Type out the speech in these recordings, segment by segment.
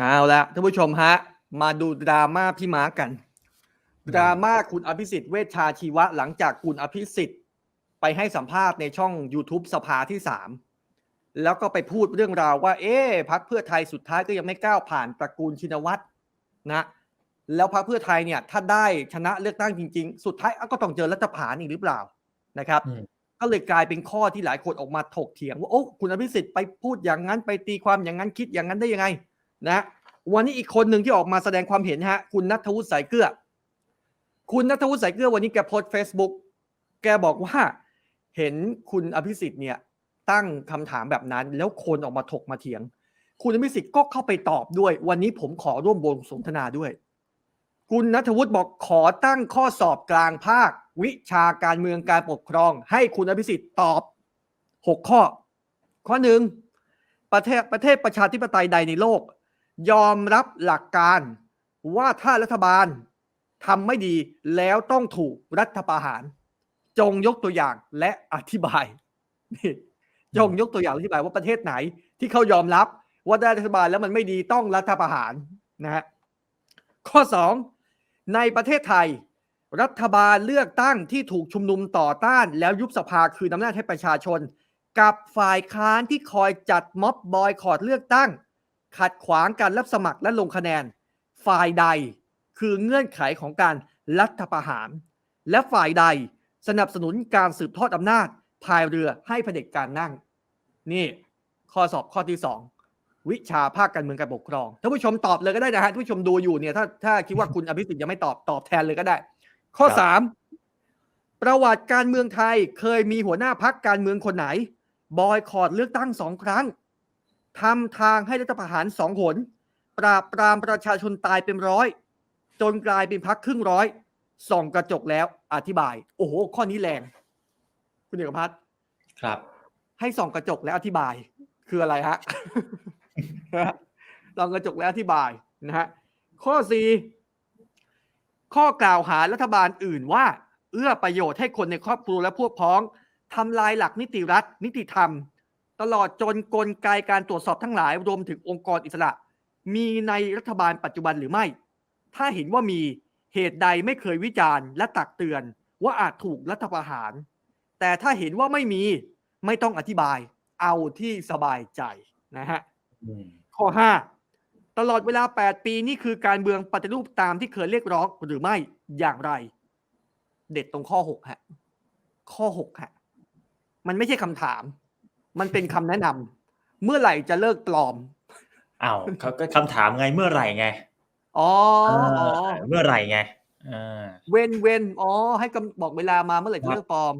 เอาละท่านผู้ชมฮะ มาดูดราม่าพี่ม้ากัน ดราม่าคุณอภิสิทธิ์เวชชาชีวะหลังจากคุณอภิสิทธิ์ไปให้สัมภาษณ์ในช่อง YouTube สภาที่สามแล้วก็ไปพูดเรื่องราวว่า เอ๊ะพักเพื่อไทยสุดท้ายก็ยังไม่ก้าวผ่านตระกูลชินวัตรนะแล้วพักเพื่อไทยเนี่ยถ้าได้ชนะเลือกตั้งจริง ๆ สุดท้ายก็ต้องเจอรัฐประหารอีกหรือเปล่านะครับอืมก็เลยกลายเป็นข้อที่หลายคนออกมาถกเถียงว่าโอ้คุณอภิสิทธิ์ไปพูดอย่างนั้นไปตีความอย่างนั้นคิดอย่างนั้นได้ยังไง นะวันนี้อีกคนหนึ่งที่ออกมาแสดงความเห็นฮะคุณนัทวุฒิสายเกลือ คุณนัทวุฒิสายเกลือวันนี้แกโพสเฟซบุ๊กแกบอกว่าเห็นคุณอภิสิทธิ์เนี่ยตั้งคำถามแบบนั้น แล้วคนออกมาถกมาเถียง คุณอภิสิทธิ์ก็เข้าไปตอบด้วย วันนี้ผมขอร่วมบทสนทนาด้วย คุณนัทวุฒิบอกขอตั้งข้อสอบกลางภาค วิชาการเมืองการปกครอง ให้คุณอภิสิทธิ์ตอบหกข้อ ข้อหนึ่งประเทศประเทศประชาธิปไตยใดในโลก ยอมรับหลักการว่าถ้ารัฐบาลทำไม่ดีแล้วต้องถูกรัฐประหาร จงยกตัวอย่างและอธิบายนี่จงยกตัวอย่างอธิบายว่าประเทศไหน ที่เขายอมรับว่าได้รัฐบาลแล้วมันไม่ดีต้องรัฐประหารนะฮะข้อสองในประเทศไทย รัฐบาลเลือกตั้งที่ถูกชุมนุมต่อต้าน แล้วยุบสภาคืนอำนาจให้ประชาชน กับฝ่ายค้านที่คอยจัดม็อบบอยคอรดเลือกตั้ง ขัดขวางการรับสมัครและลงคะแนน ฝ่ายใดคือเงื่อนไขของการรัฐประหาร และฝ่ายใดสนับสนุนการสืบทอดอำนาจพายเรือให้เผด็จการนั่ง นี่ ข้อสอบข้อที่สองวิชาภาคการเมืองการปกครองท่านผู้ชมตอบเลยก็ได้นะฮะท่านผู้ชมดูอยู่เนี่ยถ้าถ้าคิดว่าคุณอภิสิทธิ์ยังไม่ตอบตอบแทนเลยก็ได้ ข้อครับสามประวัติการเมืองไทยเคยมีหัวหน้าพักการเมืองคนไหน บอยคอรดเลือกตั้งสองครั้ง ทำทางให้รัฐประหารสองหน ปราบปรามประชาชนตายเป็นร้อย จนกลายเป็นพักครึ่งร้อย ส่องกระจกแล้วอธิบาย โอ้โห ข้อนี้แรง คุณเอกพัฒน์ครับ ให้ส่องกระจกและอธิบาย คืออะไรฮะส่องกระจกและอธิบายนะฮะข้อสี่ข้อกล่าวหารัฐบาลอื่นว่า เอื้อประโยชน์ให้คนในครอบครัวและพวกพ้องทำลายหลักนิติรัฐ นิติธรรม ตลอดจนกลไกการตรวจสอบทั้งหลายรวมถึงองค์กรอิสระ มีในรัฐบาลปัจจุบันหรือไม่ ถ้าเห็นว่ามีเหตุใดไม่เคยวิจารณ์และตักเตือน ว่าอาจถูกรัฐประหาร แต่ถ้าเห็นว่าไม่มีไม่ต้องอธิบาย เอาที่สบายใจนะฮะอืมข้อ 5 ตลอดเวลา 8 ปีนี่คือการเมืองปฏิรูปตามที่เคยเรียกร้องหรือไม่อย่างไร เด็ดตรงข้อ 6 ฮะ ข้อ 6 ฮะ มันไม่ใช่คำถาม มันเป็นคำแนะนำเมื่อไหร่จะเลิกปลอมอ้าวเขาก็คำถามไงเมื่อไหร่ไงอ๋ออ๋อเออเมื่อไหร่ไงเออเว้นเว้นอ๋อ ให้กำบอกเวลามาเมื่อไหร่จะเลิกปลอม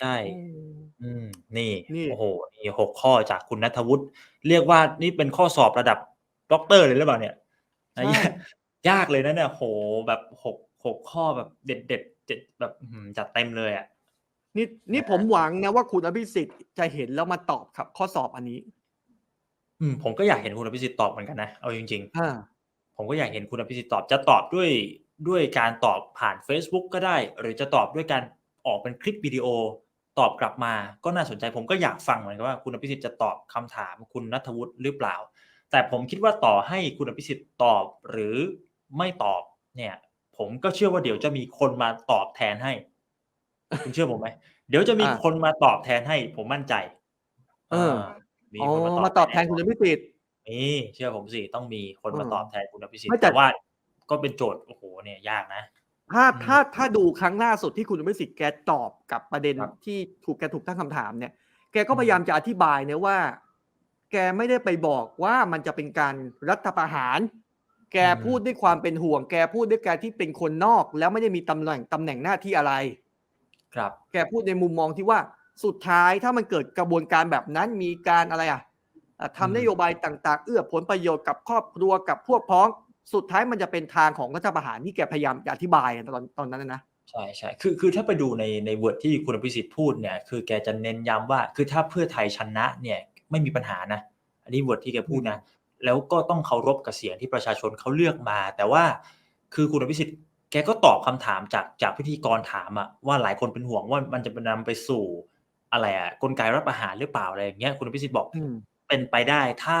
ใช่อืมอืมนี่นี่โอ้โหนี่หกข้อจากคุณนัทวุฒิเรียกว่านี่เป็นข้อสอบระดับด็อกเตอร์เลยหรือเปล่าเนี่ยใช่ยากยากเลยนะเนี่ยโหแบบหกหกข้อแบบเด็ดเด็ดเด็ดแบบอื้อหือจัดเต็มเลยอะ นี่นี่นะฮะผมหวังนะว่าคุณอภิสิทธิ์จะเห็นแล้วมาตอบครับ ข้อสอบอันนี้ อืมผมก็อยากเห็นคุณอภิสิทธิ์ตอบเหมือนกันนะเอาจริงๆอ่าผมก็อยากเห็นคุณอภิสิทธิ์ตอบจะตอบด้วยด้วยการตอบผ่าน Facebook ก็ได้ หรือจะตอบด้วยการออกเป็นคลิปวิดีโอ ตอบกลับมาก็น่าสนใจผมก็อยากฟังเหมือนกันว่าคุณอภิสิทธิ์จะตอบคำถามคุณนัทวุฒิหรือเปล่า แต่ผมคิดว่าต่อให้คุณอภิสิทธิ์ตอบหรือไม่ตอบเนี่ย ผมก็เชื่อว่าเดี๋ยวจะมีคนมาตอบแทนให้ คุณเชื่อผมไหม เดี๋ยวจะมีอ่า คนมาตอบแทนให้ ผมมั่นใจ เออมีอ๋อ คนมาตอบแทนคุณอภิสิทธิ์นี่เชื่อผมสิ ต้องมีคนมาอืมตอบแทนคุณอภิสิทไม่ธิ์ แต่แต่ ว่าก็เป็นโจทย์ โอ้โห เนี่ยยากนะ ถ้าอืม ถ้าถ้าดูครั้งล่าสุดที่คุณอภิสิทธิ์แกตอบกับประเด็นครับ ที่ถูกแกถูกตั้งคำถามเนี่ย แกก็พยายามจะอธิบายนะว่า แกไม่ได้ไปบอกว่ามันจะเป็นการรัฐประหาร แกพูดด้วยความเป็นห่วง แกพูดด้วยการที่เป็นคนนอก แล้วไม่ได้มีตำแหน่งตำแหน่งหน้าที่อะไร ครับแกพูดในมุมมองที่ว่าสุดท้ายถ้ามันเกิดกระบวนการแบบนั้นมีการอะไรอะอะอืมทำนโยบายต่าง ๆ เอื้อผลประโยชน์กับครอบครัวกับพวกพ้อง สุดท้ายมันจะเป็นทางของรัฐประหารที่แกพยายามจะอธิบายตอนตอนนั้นนะนะใช่ใช่คือคือถ้าไปดูในในเวิร์ดที่คุณอภิสิทธิ์พูดเนี่ยคือแกจะเน้นย้ำว่า คือถ้าเพื่อไทยชนะเนี่ยไม่มีปัญหานะ อันนี้เวิร์ดที่แกพูดนะ แล้วก็ต้องเคารพกับเสียงที่ประชาชนเขาเลือกมา แต่ว่าคือคุณอภิสิทธิ์ แกก็ตอบคำถามจากจากพิธีกรถามอะว่าหลายคนเป็นห่วงว่ามันจะนำไปสู่ อะไรอะกลไกรัฐประหารหรือเปล่าอะไรอย่างเงี้ยคุณอภิสิทธิ์บอกอืมเป็นไปได้ถ้า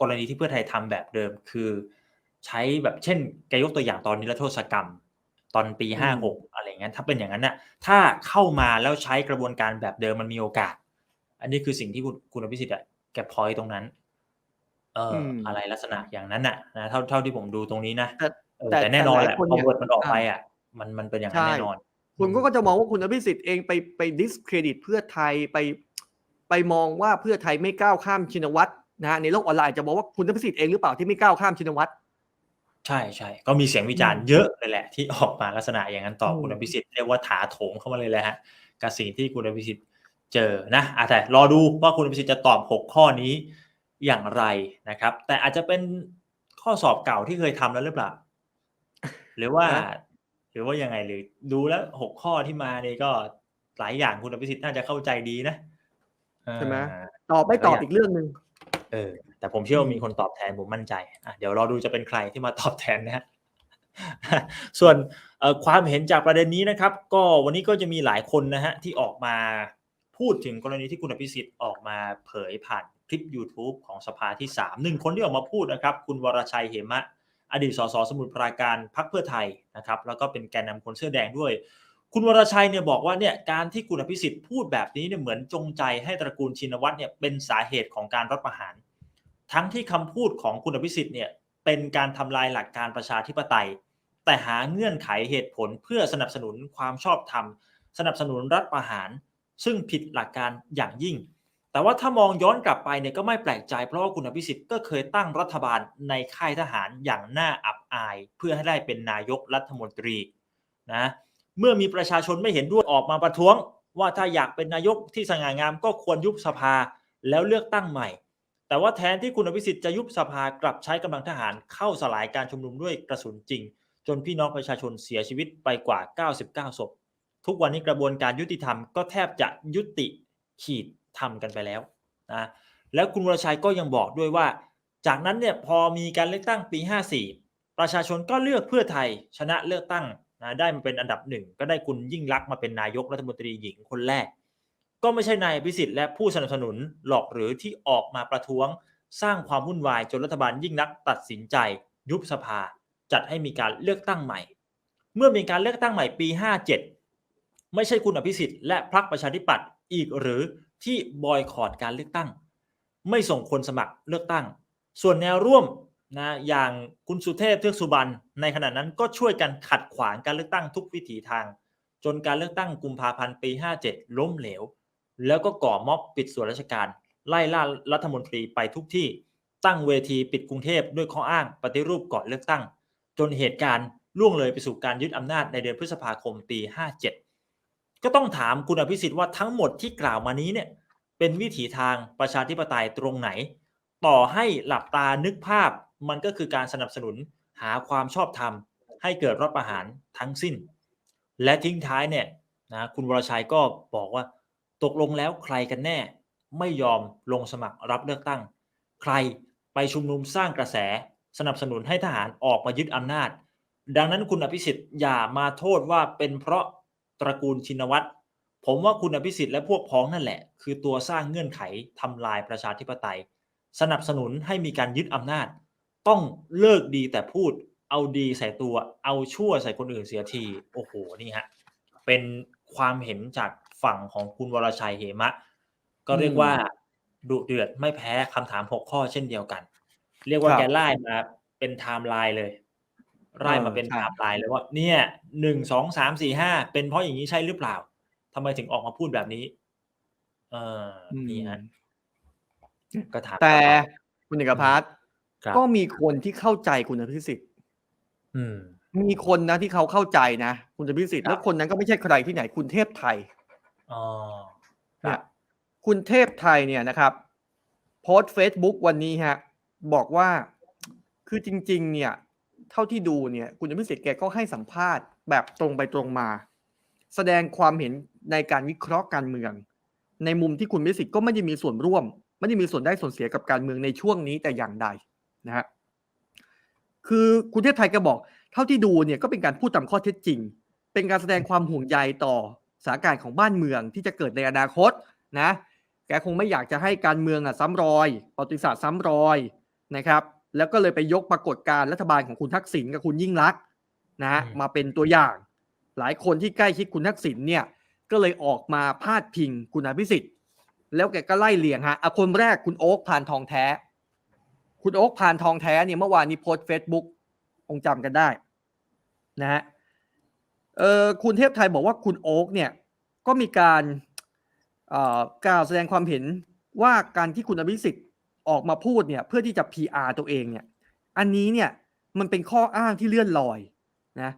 กรณีที่เพื่อไทยทำแบบเดิม คือใช้แบบเช่นแกยกตัวอย่างตอนนิรโทษกรรม ตอนปีอืมห้าหกอะไรเงี้ยถ้าเป็นอย่างนั้นน่ะถ้าเข้ามาแล้วใช้กระบวนการแบบเดิมมันมีโอกาส อันนี้คือสิ่งที่คุณคุณอภิสิทธิ์อะแกพอยตรงนั้น เอออมอะไรลักษณะอย่างนั้นน่ะนะเท่าเท่าที่ผมดูตรงนี้นะ แต่เออแต่แต่แน่นอนแต่หแหลายละคนพอเนี่ยเวิร์ดมันออกไปอ่าอะ มันมันเป็นอย่างนั้นใช่แน่นอน คุณก็จะมองว่าคุณอภิสิทธิ์เองไปไปดิสเครดิตเพื่อไทยไป ไปมองว่าเพื่อไทยไม่ก้าวข้ามชินวัตรนะฮะในโลกออนไลน์จะบอกว่าคุณอภิสิทธิ์เองหรือเปล่าที่ไม่ก้าวข้ามชินวัตรใช่ใช่ก็มีเสียงวิจารณ์อืมเยอะเลยแหละ ที่ออกมาลักษณะอย่างนั้นต่ออมคุณอภิสิทธิ์เรียกว่าถาโถมเข้ามาเลยแหละฮะกับสิ่งที่คุณอภิสิทธิ์เจอนะอะแต่รอดูว่าคุณอภิสิทธิ์จะตอบหกข้อนี้อย่างไรนะครับ แต่อาจจะเป็นข้อสอบเก่าที่เคยทำแล้วหรือเปล่า หรือว่านะหรือว่ายังไงหรือดูแล้วหกข้อที่มานี่ก็หลายอย่างคุณอภิสิทธิ์น่าจะเข้าใจดีนะใช่ไหมอ่าตอบไม่ตอบแล้วอย่างอีกเรื่องหนึ่งเออ แต่ผมเชื่อว่าอืมมีคนตอบแทนผมมั่นใจอะเดี๋ยวรอดูจะเป็นใครที่มาตอบแทนนะฮะส่วนเอ่อความเห็นจากประเด็นนี้นะครับ ก็วันนี้ก็จะมีหลายคนนะฮะที่ออกมาพูดถึงกรณีที่คุณอภิสิทธิ์ออกมาเผยผ่านคลิป YouTube ของสภาที่3หนึ่งคนที่ออกมาพูดนะครับ คุณวรชัยเหมะ อดีตสสสมุทรปราการพักเพื่อไทยนะครับแล้วก็เป็นแกนนำคนเสื้อแดงด้วย คุณวรชัยเนี่ยบอกว่าเนี่ยการที่คุณอภิสิทธิ์พูดแบบนี้เนี่ยเหมือนจงใจให้ตระกูลชินวัตรเนี่ยเป็นสาเหตุของการรัฐประหาร ทั้งที่คำพูดของคุณอภิสิทธิ์เนี่ยเป็นการทำลายหลักการประชาธิปไตย แต่หาเงื่อนไขเหตุผลเพื่อสนับสนุนความชอบธรรม สนับสนุนรัฐประหาร ซึ่งผิดหลักการอย่างยิ่ง แต่ว่าถ้ามองย้อนกลับไปเนี่ยก็ไม่แปลกใจเพราะว่าคุณอภิสิทธิ์ก็เคยตั้งรัฐบาลในค่ายทหารอย่างน่าอับอาย เพื่อให้ได้เป็นนายกรัฐมนตรีนะเมื่อมีประชาชนไม่เห็นด้วยออกมาประท้วง ว่าถ้าอยากเป็นนายกที่สง่างามก็ควรยุบสภาแล้วเลือกตั้งใหม่ แต่ว่าแทนที่คุณอภิสิทธิ์จะยุบสภากลับใช้กำลังทหารเข้าสลายการชุมนุมด้วยกระสุนจริง จนพี่น้องประชาชนเสียชีวิตไปกว่า 99ศพทุกวันนี้กระบวนการยุติธรรมก็แทบจะยุติขีด ทำกันไปแล้วนะแล้วคุณวรชัยก็ยังบอกด้วยว่า จากนั้นเนี่ยพอมีการเลือกตั้งปี 54 ประชาชนก็เลือกเพื่อไทยชนะเลือกตั้งนะได้มาเป็นอันดับหนึ่งก็ได้คุณยิ่งลักษ์มาเป็นนายกรัฐมนตรีหญิงคนแรก ก็ไม่ใช่นายอภิสิทธิ์และผู้สนับสนุนหรอกหรือที่ออกมาประท้วง สร้างความวุ่นวายจนรัฐบาลยิ่งลักษ์ตัดสินใจ ยุบสภา จัดให้มีการเลือกตั้งใหม่ เมื่อมีการเลือกตั้งใหม่ปี 57 ไม่ใช่คุณอภิสิทธิ์และพรรคประชาธิปัตย์อีกหรือ ที่บอยคอรดการเลือกตั้ง ไม่ส่งคนสมัครเลือกตั้ง ส่วนแนวร่วมนะอย่างคุณสุเทพเทือกสุบรรณในขณะนั้นก็ช่วยกันขัดขวางการเลือกตั้งทุกวิถีทาง จนการเลือกตั้งกุมภาพันธ์ปี 57 ล้มเหลว แล้วก็ก่อม็อบปิดส่วนราชการ ไล่ล่ารัฐมนตรีไปทุกที่ตั้งเวทีปิดกรุงเทพด้วยข้ออ้างปฏิรูปก่อนเลือกตั้ง จนเหตุการณ์ล่วงเลยไปสู่การยึดอำนาจในเดือนพฤษภาคมปี 57 ก็ต้องถามคุณอภิสิทธิ์ว่าทั้งหมดที่กล่าวมานี้เนี่ยเป็นวิถีทางประชาธิปไตยตรงไหน ต่อให้หลับตานึกภาพมันก็คือการสนับสนุนหาความชอบธรรม ให้เกิดรัฐประหารทั้งสิ้น และทิ้งท้ายเนี่ยนะคุณวรชัยก็บอกว่า ตกลงแล้วใครกันแน่ ไม่ยอมลงสมัครรับเลือกตั้ง ใครไปชุมนุมสร้างกระแส สนับสนุนให้ทหารออกมายึดอำนาจ ดังนั้นคุณอภิสิทธิ์อย่ามาโทษว่าเป็นเพราะ ตระกูลชินวัตรผมว่าคุณอภิสิทธิ์และพวกพ้องนั่นแหละ คือตัวสร้างเงื่อนไขทำลายประชาธิปไตย สนับสนุนให้มีการยึดอำนาจ ต้องเลิกดีแต่พูด เอาดีใส่ตัว เอาชั่วใส่คนอื่นเสียทีโอ้โหนี่ฮะเป็นความเห็นจากฝั่งของคุณวรชัยเหมะ ก็เรียกว่าดุเดือดไม่แพ้คำถามหกข้อเช่นเดียวกัน เรียกว่าครับแกไล่มาเป็นไทม์ไลน์เลย ไล่มาเป็นเออไทใช่ม์ไลน์เลยว่าเนี่ยหนึ่งสองสามสี่ห้าเป็นเพราะอย่างนี้ใช่หรือเปล่าทำไมถึงออกมาพูดแบบนี้ เออนี่ฮะก็ถามแต่ต่อไปคุณเอกพัฒน์ครับก็มีคนที่เข้าใจคุณอภิสิทธิ์อืมมีคนนะที่เขาเข้าใจนะคุณอภิสิทธิ์ครับแล้วคนนั้นก็ไม่ใช่ใครที่ไหน คุณเทพไทยอ๋อคเนี่รัยบคุณเทพไทยเนี่ยนะครับ โพสต์ Facebook วันนี้ฮะ บอกว่าคือจริง ๆ เนี่ย เท่าที่ดูเนี่ย คุณอภิสิทธิ์แกก็ให้สัมภาษณ์แบบตรงไปตรงมา แสดงความเห็นในการวิเคราะห์การเมือง ในมุมที่คุณอภิสิทธิ์ก็ไม่ได้มีส่วนร่วม ไม่ได้มีส่วนได้ส่วนเสียกับการเมืองในช่วงนี้แต่อย่างใดนะฮะคือคุณเทพไทยก็บอก เท่าที่ดูเนี่ยก็เป็นการพูดตามข้อเท็จจริง เป็นการแสดงความห่วงใยต่อสถานการณ์ของบ้านเมืองที่จะเกิดในอนาคตนะแกคงไม่อยากจะให้การเมืองอะซ้ำรอยประวัติศาสตร์ซ้ำรอยนะครับ แล้วก็เลยไปยกปรากฏการณ์รัฐบาลของคุณทักษิณกับคุณยิ่งรักษณ์นะฮะอืมมาเป็นตัวอย่าง หลายคนที่ใกล้ชิดคุณทักษิณเนี่ยก็เลยออกมาพาดพิงคุณอภิสิทธิ์ แล้วแกก็ไล่เลียงฮะอะคนแรกคุณโอ๊คพานทองแท้ คุณโอ๊คพานทองแท้เนี่ยเมื่อวานนี้โพสต์เฟซบุ๊กคงจำกันได้นะฮะเออคุณเทพไทยบอกว่าคุณโอ๊คเนี่ยก็มีการเอ่อกล่าวแสดงความเห็นว่าการที่คุณอภิสิทธิ์ ออกมาพูดเนี่ยเพื่อที่จะ PR ตัวเองเนี่ยอันนี้เนี่ยมันเป็นข้ออ้างที่เลื่อนลอยนะ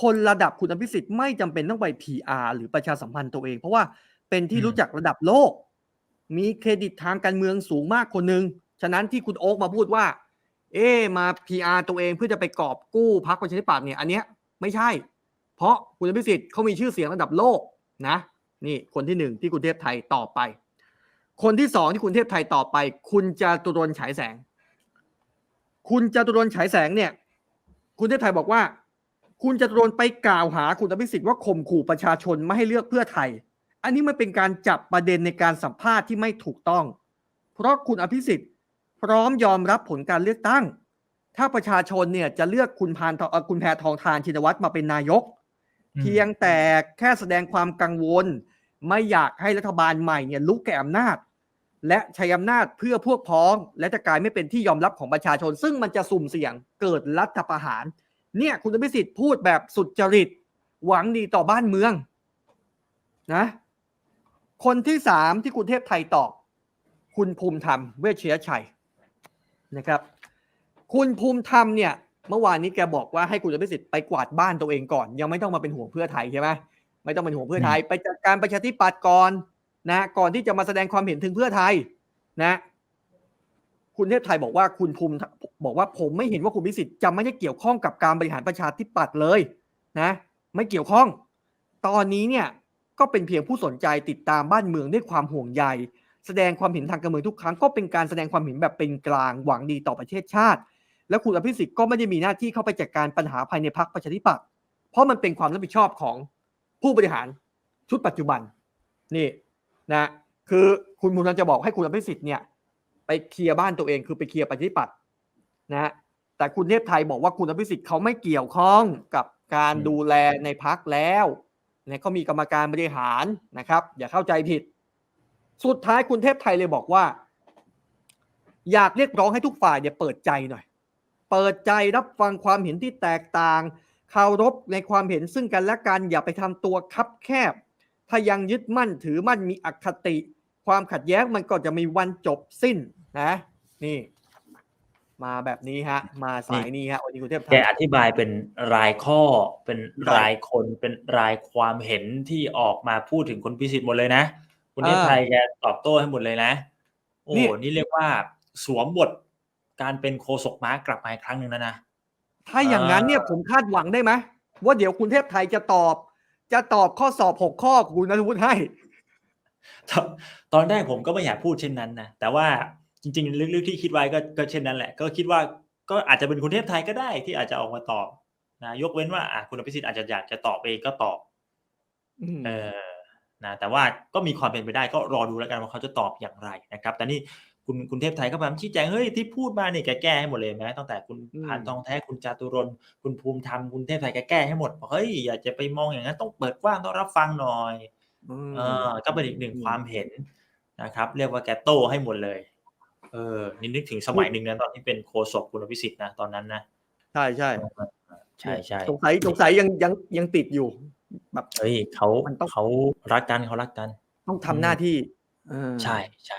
คนระดับคุณอภิสิทธิ์ไม่จำเป็นต้องไป PR หรือประชาสัมพันธ์ตัวเอง เพราะว่าเป็นที่อืมรู้จักระดับโลก มีเครดิตทางการเมืองสูงมากคนหนึ่งฉะนั้นที่คุณโอ๊กมาพูดว่า เอ๊ะมา PR ตัวเองเพื่อจะไปกอบกู้พรรคประชาธิปัตย์เนี่ยอันเนี้ยไม่ใช่ เพราะคุณอภิสิทธิ์เขามีชื่อเสียงระดับโลกนะนี่คนที่หนึ่งที่คุณเทพไทยตอบไป คนที่สองที่คุณเทพไทยตอบไป คุณจตุรนต์ฉายแสง คุณจตุรนต์ฉายแสงเนี่ย คุณเทพไทยบอกว่า คุณจตุรนต์ไปกล่าวหาคุณอภิสิทธิ์ว่าข่มขู่ประชาชนไม่ให้เลือกเพื่อไทย อันนี้มันเป็นการจับประเด็นในการสัมภาษณ์ที่ไม่ถูกต้อง เพราะคุณอภิสิทธิ์ พร้อมยอมรับผลการเลือกตั้ง ถ้าประชาชนเนี่ยจะเลือกคุณพานทองเอ่อคุณแพทองทานชินวัตรมาเป็นนายกอืมเพียงแต่แค่แสดงความกังวล ไม่อยากให้รัฐบาลใหม่เนี่ยลุกแก่อำนาจ และใช้อำนาจเพื่อพวกพ้อง และจะกลายไม่เป็นที่ยอมรับของประชาชน ซึ่งมันจะสุ่มเสี่ยงเกิดรัฐประหาร เนี่ยคุณอภิสิทธิ์พูดแบบสุดจริต หวังดีต่อบ้านเมืองนะคนที่สามที่คุณเทพไทยตอบ คุณภูมิธรรมเวชเชียชัยนะครับ คุณภูมิธรรมเนี่ยเมื่อวานนี้แกบอกว่าให้คุณอภิสิทธิ์ไปกวาดบ้านตัวเองก่อน ยังไม่ต้องมาเป็นห่วงเพื่อไทยใช่ไหมไม่ต้องเป็นห่วงเพื่อไทย ไปจัดการประชาธิปัตย์ก่อน นะก่อนที่จะมาแสดงความเห็นถึงเพื่อไทยนะ คุณเทพไทยบอกว่าคุณภูมิบอกว่าผมไม่เห็นว่าคุณพิสิทธิ์จะไม่ได้เกี่ยวข้องกับการบริหารประชาธิปัตย์เลยนะ ไม่เกี่ยวข้อง ตอนนี้เนี่ยก็เป็นเพียงผู้สนใจติดตามบ้านเมืองด้วยความห่วงใยแสดงความเห็นทางการเมืองทุกครั้งก็เป็นการแสดงความเห็นแบบเป็นกลางหวังดีต่อประเทศชาติ แล้วคุณอภิสิทธิ์ก็ไม่ได้มีหน้าที่เข้าไปจัดการปัญหาภายในพรรคประชาธิปัตย์เพราะมันเป็นความรับผิดชอบของผู้บริหารชุดปัจจุบันนี่ นะคือคุณมูลนจะบอกให้คุณอภิสิทธิ์เนี่ยไปเคลียร์บ้านตัวเองคือไปเคลียร์ประชาธิปัตย์นะฮะแต่คุณเทพไทยบอกว่าคุณอภิสิทธิ์เขาไม่เกี่ยวข้องกับการอืมดูแลในพักแล้วเนี่ยเขามีกรรมการบริหารนะครับ อย่าเข้าใจผิด สุดท้ายคุณเทพไทยเลยบอกว่า อยากเรียกร้องให้ทุกฝ่ายเนี่ยเปิดใจหน่อย เปิดใจรับฟังความเห็นที่แตกต่างเคารพในความเห็นซึ่งกันและกันอย่าไปทำตัวคับแคบ ถ้ายังยึดมั่นถือมั่นมีอคติ ความขัดแย้งมันก็จะมีวันจบสิ้นนะนี่ มาแบบนี้ฮะ มาสายนี้ฮะวันนี้คุณเทพไทแกยอธิบายเป็นรายข้อเป็นรายรายคนเป็นรายความเห็นที่ออกมาพูดถึงคุณพิสิทธิ์หมดเลยนะคุณเทพอ่าไทยแกตอบโต้ให้หมดเลยนะ โอ้นี่นี่เรียกว่าสวมบทการเป็นโคศกม้ากลับมาอีกครั้งหนึ่งแล้วนะถ้าอย่างนั้นเนี่ยอ่าผมคาดหวังได้ไหมว่าเดี๋ยวคุณเทพไทยจะตอบ จะตอบข้อสอบหกข้อของคุณนัทวุฒิให้ตอนตอนแรกผมก็ไม่อยากพูดเช่นนั้นนะแต่ว่าจริงๆลึกๆที่คิดไว้ก็ก็เช่นนั้นแหละ ก็คิดว่าก็อาจจะเป็นคุณเทพไทยก็ได้ที่อาจจะออกมาตอบนะยกเว้นว่าอะคุณอภิสิทธิ์อาจจะอยากจะตอบเองก็ตอบอืมเออนะแต่ว่าก็มีความเป็นไปได้ก็รอดูแล้วกันว่าเขาจะตอบอย่างไรนะครับ แต่นี่ คุณคุณเทพไทยก็พยายามชี้แจงเฮ้ยที่พูดมาเนี่ยแกแก้ให้หมดเลยไหมตั้งแต่คุณอืมพานทองแท้คุณจาตุรนต์คุณภูมิธรรมคุณเทพไทยแกแก้ให้หมดบอกเฮ้ยอย่าจะไปมองอย่างนั้นต้องเปิดกว้างต้องรับฟังหน่อยอืมเออก็เป็นอีกหนึ่งอืมความเห็นนะครับ เรียกว่าแกโต้ให้หมดเลยเออนี่นึกถึงสมัยหนึ่งนะตอนที่เป็นโคศกคุณอภิสิทธิ์นะตอนนั้นนะใช่ใช่ใช่ใช่สงสัยสงสัยยังยังยังติดอยู่แบบเฮ้ยเขามันต้องเขารักกันเขารักกัน ต้องทำหน้าที่เออใช่ใช่